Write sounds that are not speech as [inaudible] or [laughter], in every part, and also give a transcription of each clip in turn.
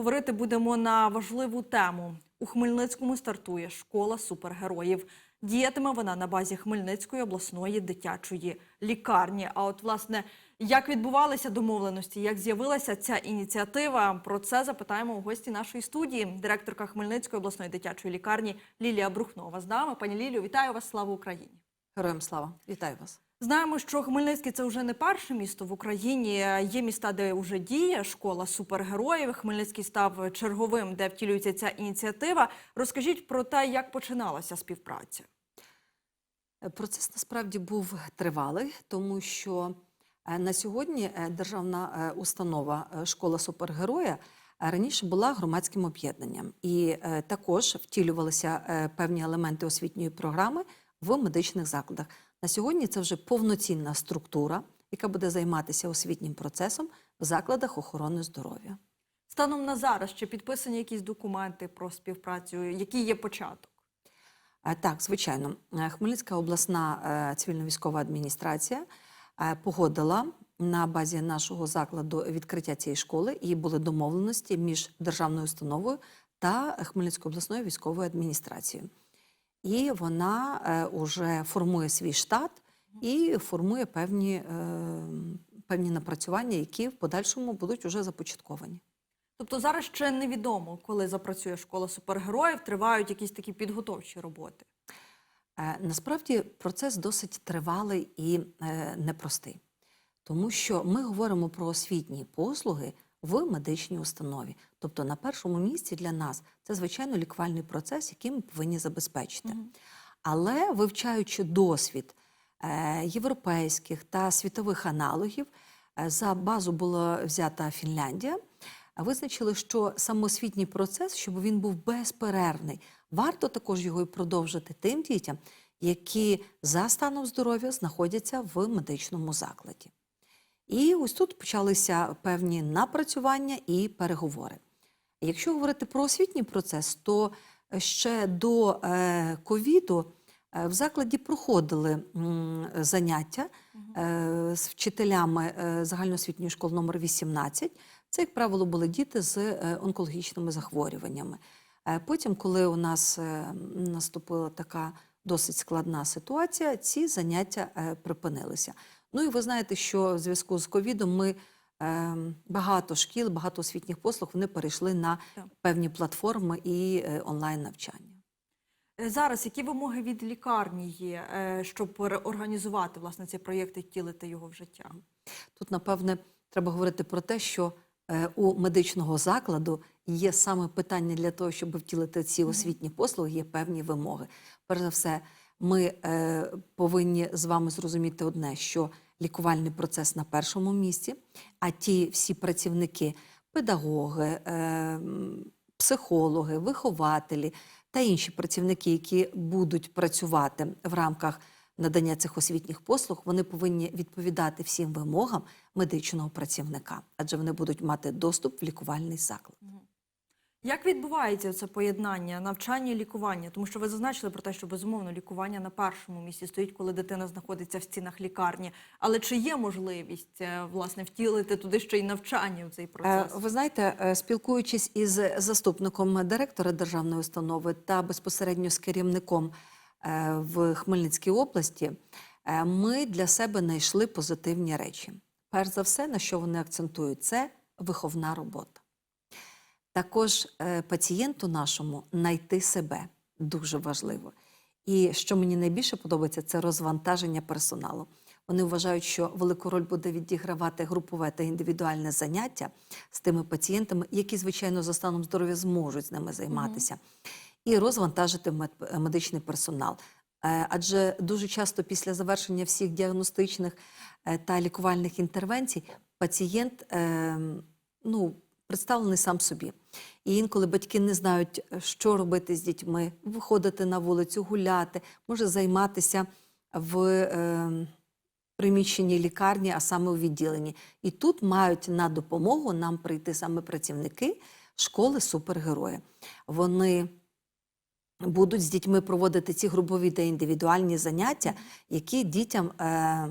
говорити будемо на важливу тему. У Хмельницькому стартує школа супергероїв. Діятиме вона на базі Хмельницької обласної дитячої лікарні. А от, власне, як відбувалися домовленості, як з'явилася ця ініціатива, про це запитаємо у гості нашої студії, директорка Хмельницької обласної дитячої лікарні Лілія Брухнова. З нами, пані Лілію, вітаю вас! Слава Україні! Героям слава, вітаю вас. Знаємо, що Хмельницький це вже не перше місто в Україні. Є міста, де вже діє школа супергероїв. Хмельницький став черговим, де втілюється ця ініціатива. Розкажіть про те, як починалася співпраця. Процес насправді був тривалий, тому що е, на сьогодні е, державна е, установа школа супергероя раніше була громадським об'єднанням, і також втілювалися певні елементи освітньої програми в медичних закладах. На сьогодні це вже повноцінна структура, яка буде займатися освітнім процесом в закладах охорони здоров'я. Станом на зараз чи підписані якісь документи про співпрацю, який є початок? Е, Так, звичайно, Е, Хмельницька обласна е, цивільно-військова адміністрація погодила на базі нашого закладу відкриття цієї школи і були домовленості між державною установою та Хмельницькою обласною військовою адміністрацією. І вона вже формує свій штат і формує певні, е, певні напрацювання, які в подальшому будуть вже започатковані. Тобто зараз ще невідомо, коли запрацює школа супергероїв, тривають якісь такі підготовчі роботи. Е, Насправді процес досить тривалий і е, непростий, тому що ми говоримо про освітні послуги в медичній установі. Тобто на першому місці для нас це звичайно лікувальний процес, який ми повинні забезпечити. Але вивчаючи досвід е, європейських та світових аналогів, е, за базу була взята Фінляндія. Визначили, що самоосвітній процес, щоб він був безперервний, варто також його і продовжити тим дітям, які за станом здоров'я знаходяться в медичному закладі. І ось тут почалися певні напрацювання і переговори. Якщо говорити про освітній процес, то ще до е, ковіду е, в закладі проходили заняття е, з вчителями е, загальноосвітньої школи номер 18. Це, як правило, були діти з е, онкологічними захворюваннями. Е, Потім, коли у нас е, наступила така досить складна ситуація, ці заняття е, припинилися. Ну і ви знаєте, що в зв'язку з ковідом ми е, багато шкіл, багато освітніх послуг вони перейшли на Так. певні платформи і е, онлайн навчання. Е, Зараз які вимоги від лікарні є, е, щоб організувати власне цей проєкт і втілити його в життя? Тут, напевне, треба говорити про те, що е, у медичного закладу є саме питання для того, щоб втілити ці освітні послуги, є певні вимоги. Перш за все, ми е, повинні з вами зрозуміти одне, що лікувальний процес на першому місці, а ті всі працівники, педагоги, е, психологи, вихователі та інші працівники, які будуть працювати в рамках надання цих освітніх послуг, вони повинні відповідати всім вимогам медичного працівника, адже вони будуть мати доступ в лікувальний заклад. Як відбувається це поєднання навчання і лікування? Тому що ви зазначили про те, що безумовно лікування на першому місці стоїть, коли дитина знаходиться в стінах лікарні. Але чи є можливість е, власне втілити туди ще й навчання в цей Е, процес? Ви знаєте, е, спілкуючись із заступником директора державної установи та безпосередньо з керівником в Хмельницькій області, ми для себе знайшли позитивні речі. Перш за все, на що вони акцентують, це виховна робота. Також е, пацієнту нашому знайти себе дуже важливо. І що мені найбільше подобається, це розвантаження персоналу. Вони вважають, що велику роль буде відігравати групове та індивідуальне заняття з тими пацієнтами, які, звичайно, за станом здоров'я зможуть з ними займатися, і розвантажити мед- медичний персонал. Е, Адже дуже часто після завершення всіх діагностичних е, та лікувальних інтервенцій пацієнт е, ну, представлений сам собі. І інколи батьки не знають, е, що робити з дітьми, виходити на вулицю, гуляти, може займатися в е, приміщенні лікарні, а саме у відділенні. І тут мають на допомогу нам прийти саме працівники школи супергерої. Вони будуть з дітьми проводити ці групові та індивідуальні заняття, які дітям е,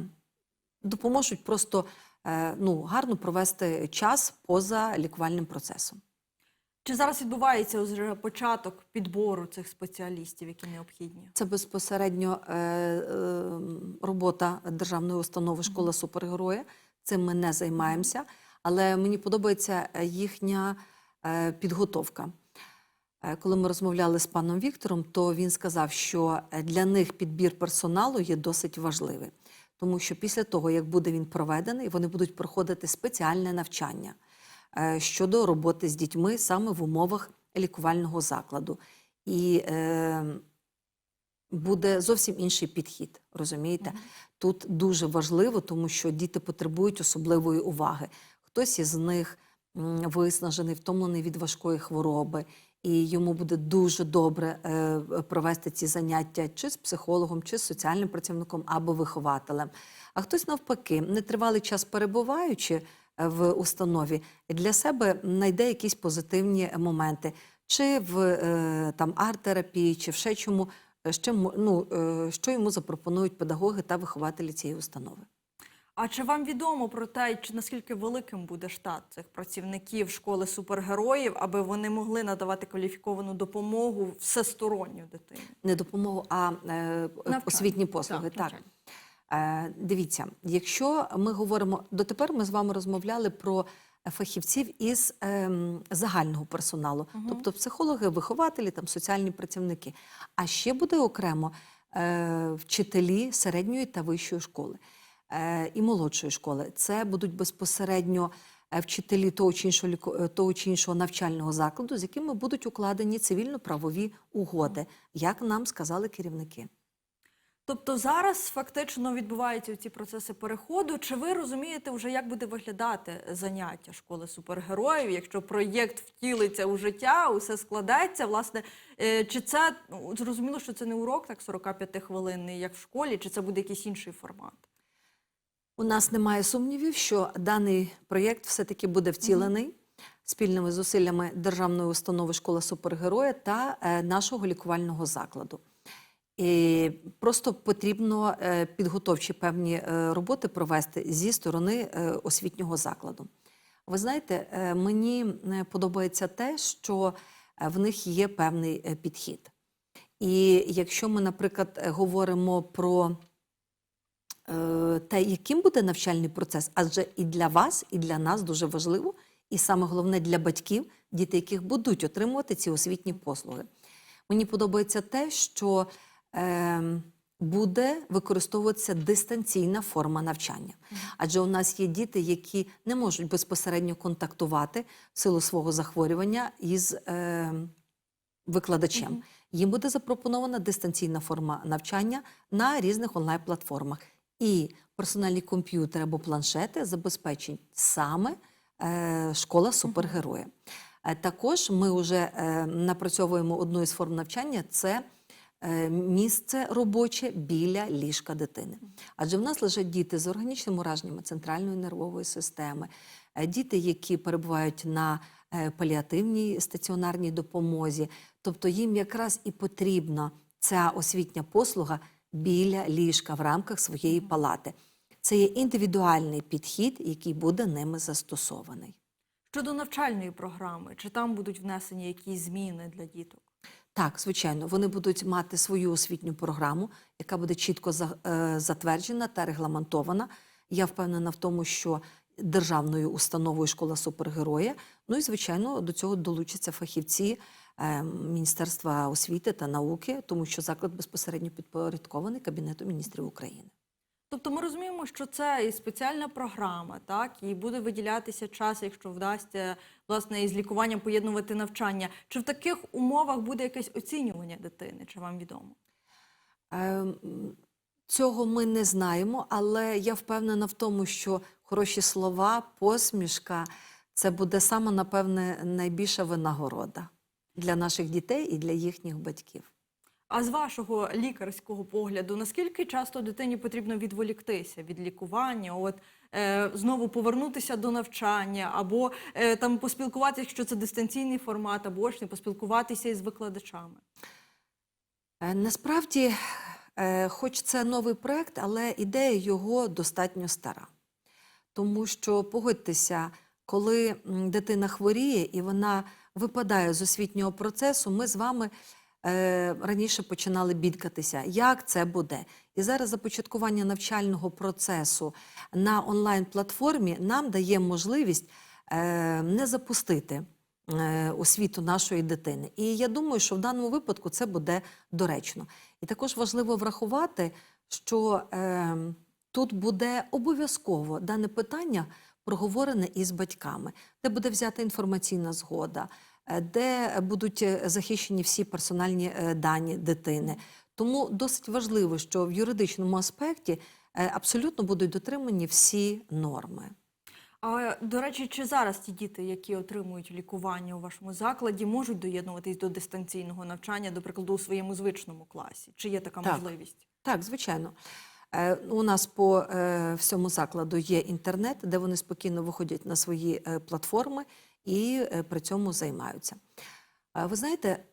допоможуть просто ну, гарно провести час поза лікувальним процесом. Чи зараз відбувається вже початок підбору цих спеціалістів, які необхідні? Це безпосередньо е, е, робота державної установи школа супергероя. Цим ми не займаємося, але мені подобається е, їхня е, підготовка. Е, Коли ми розмовляли з паном Віктором, то він сказав, що е, для них підбір персоналу є досить важливий, тому що після того, як буде він проведений, вони будуть проходити спеціальне навчання е, щодо роботи з дітьми саме в умовах лікувального закладу. І е, буде зовсім інший підхід, розумієте? Тут дуже важливо, тому що діти потребують особливої уваги. Хтось із них виснажений, втомлений від важкої хвороби, і йому буде дуже добре е, провести ці заняття чи з психологом, чи з соціальним працівником або вихователем. А хтось навпаки, нетривалий час перебуваючи е, в установі, для себе знайде якісь позитивні моменти, чи в е, там арт-терапії, чи в ще чому, ще, ну, що йому запропонують педагоги та вихователі цієї установи. А чи вам відомо про те, чи наскільки великим буде штат цих працівників школи супергероїв, аби вони могли надавати кваліфіковану допомогу всесторонню дитині? Не допомогу, а е, освітні послуги. Так, Так. Е, дивіться, якщо ми говоримо дотепер, ми з вами розмовляли про фахівців із ем, загального персоналу, тобто психологи, вихователі, там соціальні працівники. А ще буде окремо е, вчителі середньої та вищої школи е, і молодшої школи. Це будуть безпосередньо е, вчителі того чи іншого е, того чи іншого навчального закладу, з якими будуть укладені цивільно-правові угоди, як нам сказали керівники. Тобто зараз фактично відбуваються ці процеси переходу. Чи ви розумієте вже, як буде виглядати заняття школи супергероїв, якщо проєкт втілиться у життя, усе складеться? Власне, е, чи це ну, зрозуміло, що це не урок, так 45 хвилинний, як в школі, чи це буде якийсь інший формат? У нас немає сумнівів, що даний проєкт все-таки буде втілений спільними зусиллями Державної установи школа супергероя та е, нашого лікувального закладу. І просто потрібно е, підготовчі певні е, роботи провести зі сторони е, освітнього закладу. Ви знаєте, е, мені подобається те, що в них є певний підхід. І якщо ми, наприклад, говоримо про е, те, яким буде навчальний процес, адже і для вас, і для нас дуже важливо, і саме головне для батьків, діти, яких будуть отримувати ці освітні послуги. Мені подобається те, що е, буде використовуватися дистанційна форма навчання. Адже у нас є діти, які не можуть безпосередньо контактувати в силу свого захворювання із е, викладачем. Їм буде запропонована дистанційна форма навчання на різних онлайн-платформах. І персональні комп'ютери або планшети забезпечені саме е, школа супергероя. Е, Також ми вже е, напрацьовуємо одну із форм навчання це місце робоче біля ліжка дитини. Адже в нас лежать діти з органічними ураженнями центральної нервової системи, діти, які перебувають на паліативній стаціонарній допомозі. Тобто їм якраз і потрібна ця освітня послуга біля ліжка в рамках своєї палати. Це є індивідуальний підхід, який буде ними застосований. Щодо навчальної програми, чи там будуть внесені якісь зміни для діток? Так, звичайно, вони будуть мати свою освітню програму, яка буде чітко е, затверджена та регламентована. Я впевнена в тому, що державною установою школа супергероя. Ну і звичайно, до цього долучаться фахівці Міністерства освіти та науки, тому що заклад безпосередньо підпорядкований Кабінету міністрів України. Тобто ми розуміємо, що це і спеціальна програма, так і буде виділятися час, якщо вдасться власне із лікуванням поєднувати навчання. Чи в таких умовах буде якесь оцінювання дитини? Чи вам відомо? Ем, Цього ми не знаємо, але я впевнена в тому, що хороші слова, посмішка це буде саме, напевне, найбільша винагорода для наших дітей і для їхніх батьків. А з вашого лікарського погляду, наскільки часто дитині потрібно відволіктися від лікування, от е, знову повернутися до навчання, або е, там поспілкуватися, якщо це дистанційний формат, або очний, поспілкуватися із викладачами? Е, Насправді, е, хоч це новий проект, але ідея його достатньо стара. Тому що погодьтеся, коли дитина хворіє і вона випадає з освітнього процесу, ми з вами е, раніше починали бідкатися, як це буде. І зараз започаткування навчального процесу на онлайн-платформі нам дає можливість е, не запустити е, освіту нашої дитини. І я думаю, що в даному випадку це буде доречно. І також важливо врахувати, що е, тут буде обов'язково дане питання проговорене із батьками, де буде взята інформаційна згода, е, де будуть е, захищені всі персональні е, дані дитини. Тому досить важливо, що в юридичному аспекті абсолютно будуть дотримані всі норми. А до речі, чи зараз ті діти, які отримують лікування у вашому закладі, можуть доєднуватись до дистанційного навчання, до прикладу, у своєму звичному класі? Чи є така Так. можливість? Так, звичайно. Е, У нас по е, всьому закладу є інтернет, де вони спокійно виходять на свої е, платформи і при цьому займаються. Ви знаєте,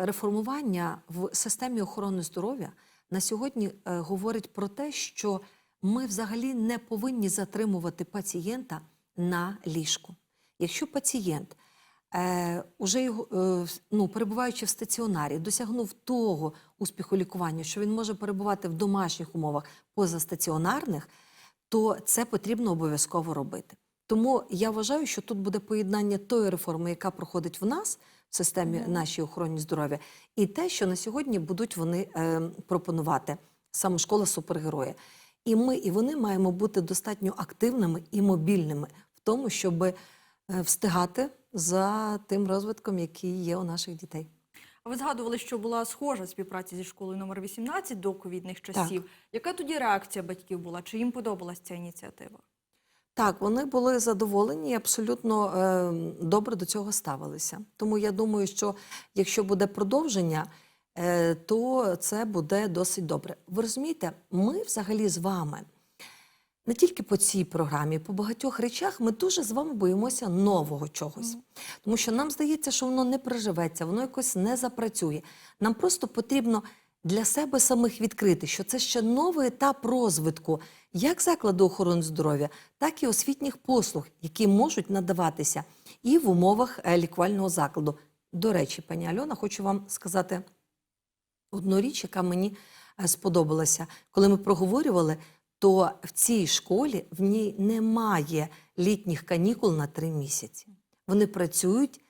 реформування в системі охорони здоров'я на сьогодні говорить про те, що ми взагалі не повинні затримувати пацієнта на ліжку. Якщо пацієнт уже його, ну, перебуваючи в стаціонарі, досягнув того успіху лікування, що він може перебувати в домашніх умовах позастаціонарних, то це потрібно обов'язково робити. Тому я вважаю, що тут буде поєднання тої реформи, яка проходить в нас в системі нашій охороні здоров'я, і те, що на сьогодні будуть вони е, пропонувати саме школа супергероя. І ми, і вони маємо бути достатньо активними і мобільними в тому, щоб е, встигати за тим розвитком, який є у наших дітей. А ви згадували, що була схожа співпраця зі школою номер 18 до ковідних часів. Яка тоді реакція батьків була? Чи їм подобалась ця ініціатива? Так, вони були задоволені і абсолютно е, добре до цього ставилися. Тому я думаю, що якщо буде продовження, е, то це буде досить добре. Ви розумієте, ми взагалі з вами не тільки по цій програмі, по багатьох речах ми дуже з вами боїмося нового чогось. Тому що нам здається, що воно не приживеться, воно якось не запрацює. Нам просто потрібно для себе самих відкрити, що це ще новий етап розвитку як закладу охорони здоров'я, так і освітніх послуг, які можуть надаватися і в умовах е, лікувального закладу. До речі, пані Альона, хочу вам сказати одну річ, яка мені е, сподобалася. Коли ми проговорювали, то в цій школі в ній немає літніх канікул на три місяці. Вони працюють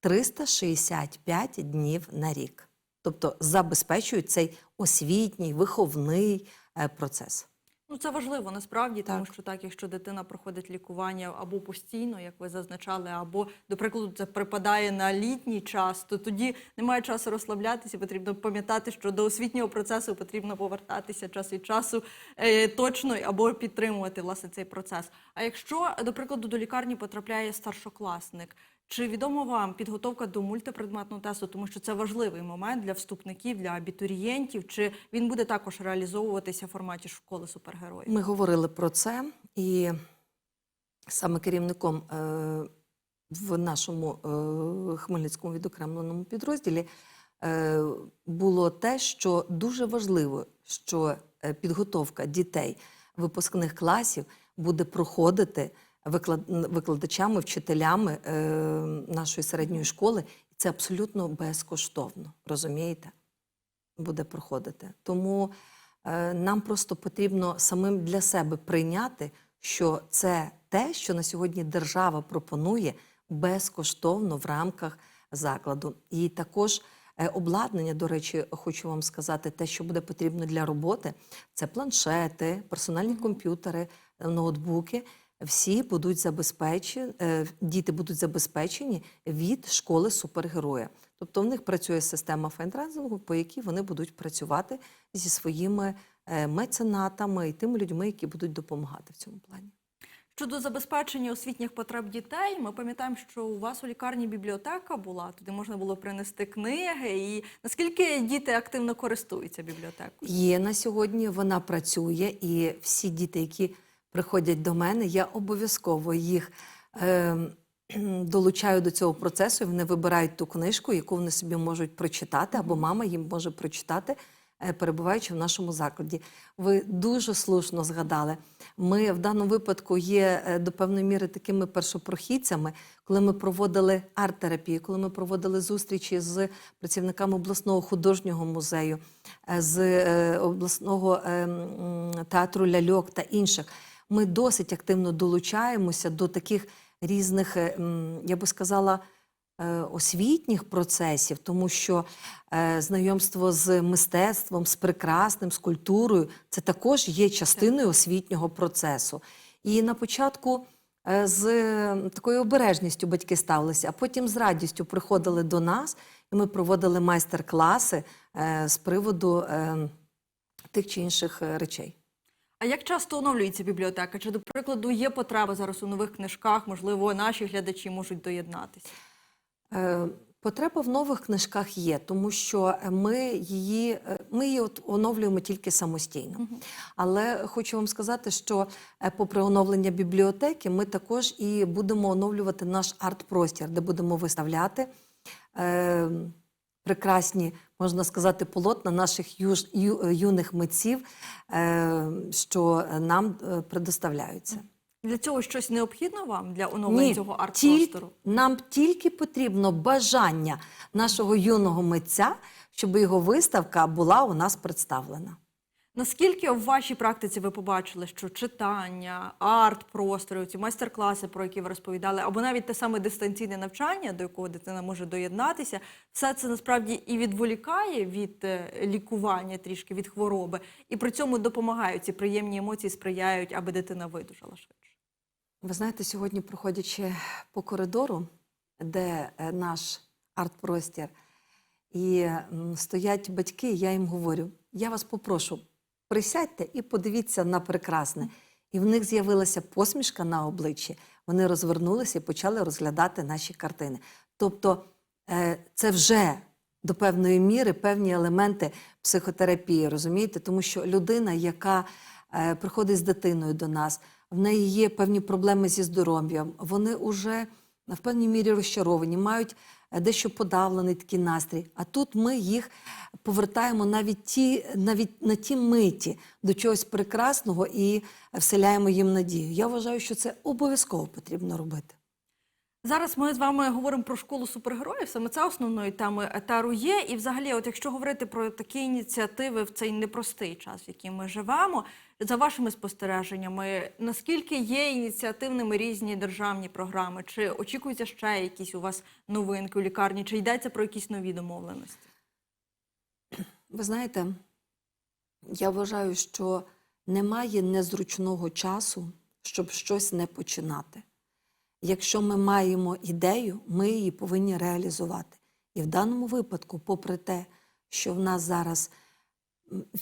365 днів на рік. Тобто забезпечують цей освітній, виховний е, процес. Ну, це важливо насправді, тому Так. що так, якщо дитина проходить лікування або постійно, як ви зазначали, або, до прикладу, це припадає на літній час, то тоді немає часу розслаблятися. Потрібно пам'ятати, що до освітнього процесу потрібно повертатися час від часу е, точно або підтримувати власне цей процес. А якщо, до прикладу, до лікарні потрапляє старшокласник, чи відомо вам підготовка до мультипредметного тесту, тому що це важливий момент для вступників, для абітурієнтів, чи він буде також реалізовуватися в форматі школи супергероїв? Ми говорили про це, і саме керівником е, в нашому е, Хмельницькому відокремленому підрозділі е, було те, що дуже важливо, що підготовка дітей випускних класів буде проходити викладачами, вчителями е, нашої середньої школи, і це абсолютно безкоштовно, розумієте? буде проходити. Тому е, нам просто потрібно самим для себе прийняти, що це те, що на сьогодні держава пропонує безкоштовно в рамках закладу. І також е, обладнання, до речі, хочу вам сказати, те, що буде потрібно для роботи, це планшети, персональні комп'ютери, ноутбуки. Всі будуть забезпечені, діти будуть забезпечені від школи супергероя. Тобто в них працює система файндрайзингу, по якій вони будуть працювати зі своїми е, меценатами і тими людьми, які будуть допомагати в цьому плані. Щодо забезпечення освітніх потреб дітей, ми пам'ятаємо, що у вас у лікарні бібліотека була, туди можна було принести книги. І наскільки діти активно користуються бібліотекою? Є на сьогодні, вона працює, і всі діти, які приходять до мене, я обов'язково їх е, [clears throat] долучаю до цього процесу. і Вони вибирають ту книжку, яку вони собі можуть прочитати, або мама їм може прочитати е, перебуваючи в нашому закладі. Ви дуже слушно згадали. Ми в даному випадку є е, до певної міри такими першопрохідцями, коли ми проводили арт-терапію, коли ми проводили зустрічі з працівниками обласного художнього музею, е, з обласного е, театру ляльок та інших. Ми досить активно долучаємося до таких різних, е, я би сказала, е, освітніх процесів, тому що е, знайомство з мистецтвом, з прекрасним, з культурою це також є частиною освітнього процесу. І на початку з такою обережністю батьки ставилися, а потім з радістю приходили до нас, і ми проводили майстер-класи з приводу тих чи інших речей. А як часто оновлюється бібліотека? Чи, до прикладу, є потреба зараз у нових книжках? Можливо, наші глядачі можуть доєднатися? Е, Потреба в нових книжках є, тому що ми її, е, ми її от оновлюємо тільки самостійно. Але хочу вам сказати, що е, попри оновлення бібліотеки, ми також і будемо оновлювати наш арт-простір, де будемо виставляти е, прекрасні, можна сказати, полотна наших юж, ю, юних митців, е, що нам е, предоставляються. Для цього щось необхідно вам для оновлення цього арт-простору? нам тільки потрібно бажання нашого юного митця, щоб його виставка була у нас представлена. Наскільки в вашій практиці ви побачили, що читання, арт-простори, ці майстер-класи, про які ви розповідали, або навіть те саме дистанційне навчання, до якого дитина може доєднатися, все це насправді і відволікає від е, лікування трішки від хвороби, і при цьому допомагають ці приємні емоції, сприяють, аби дитина видужала швидше. Ви знаєте, сьогодні, проходячи по коридору, де е, наш арт-простір, і стоять батьки, я їм говорю: я вас попрошу, присядьте і подивіться на прекрасне. І в них з'явилася посмішка на обличчі. Вони розвернулися і почали розглядати наші картини. Тобто, е, це вже до певної міри певні елементи психотерапії, розумієте? Тому що людина, яка е, приходить з дитиною до нас, в неї є певні проблеми зі здоров'ям, вони вже в певній мірі розчаровані, мають дещо подавлений такий настрій. А тут ми їх повертаємо навіть ті, навіть на ті миті до чогось прекрасного і вселяємо їм надію. Я вважаю, що це обов'язково потрібно робити. Зараз ми з вами говоримо про школу супергероїв. Саме це основною темою етеру є. І, взагалі, от якщо говорити про такі ініціативи в цей непростий час, в який ми живемо, за вашими спостереженнями, наскільки є ініціативними різні державні програми? Чи очікуються ще якісь у вас новинки у лікарні? Чи йдеться про якісь нові домовленості? Ви знаєте, я вважаю, що немає незручного часу, щоб щось не починати. Якщо ми маємо ідею, ми її повинні реалізувати. І в даному випадку, попри те, що в нас зараз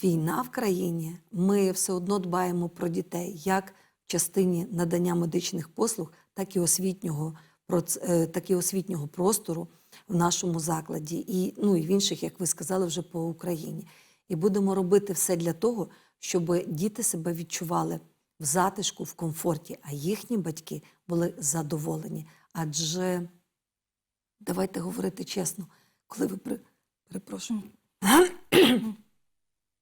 війна в країні, ми все одно дбаємо про дітей як в частині надання медичних послуг, так і освітнього, е, так і освітнього простору в нашому закладі, і, ну, і в інших, як ви сказали, вже по Україні. І будемо робити все для того, щоб діти себе відчували в затишку, в комфорті, а їхні батьки були задоволені. Адже давайте говорити чесно, коли ви при... перепрошую. [clears throat]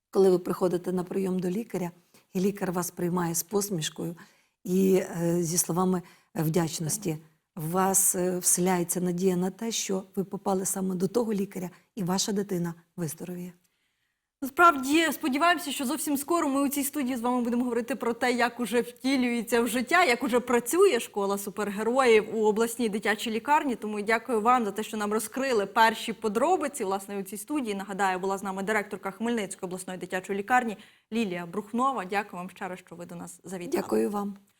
коли ви приходите на прийом до лікаря, і лікар вас приймає з посмішкою і е, зі словами вдячності, в вас е, вселяється надія на те, що ви попали саме до того лікаря, і ваша дитина виздоровіє. Насправді сподіваємося, що зовсім скоро ми у цій студії з вами будемо говорити про те, як уже втілюється в життя, як уже працює школа супергероїв у обласній дитячій лікарні. Тому дякую вам за те, що нам розкрили перші подробиці. Власне, у цій студії нагадаю, була з нами директорка Хмельницької обласної дитячої лікарні Лілія Брухнова. Дякую вам ще раз, що ви до нас завітали. Дякую вам.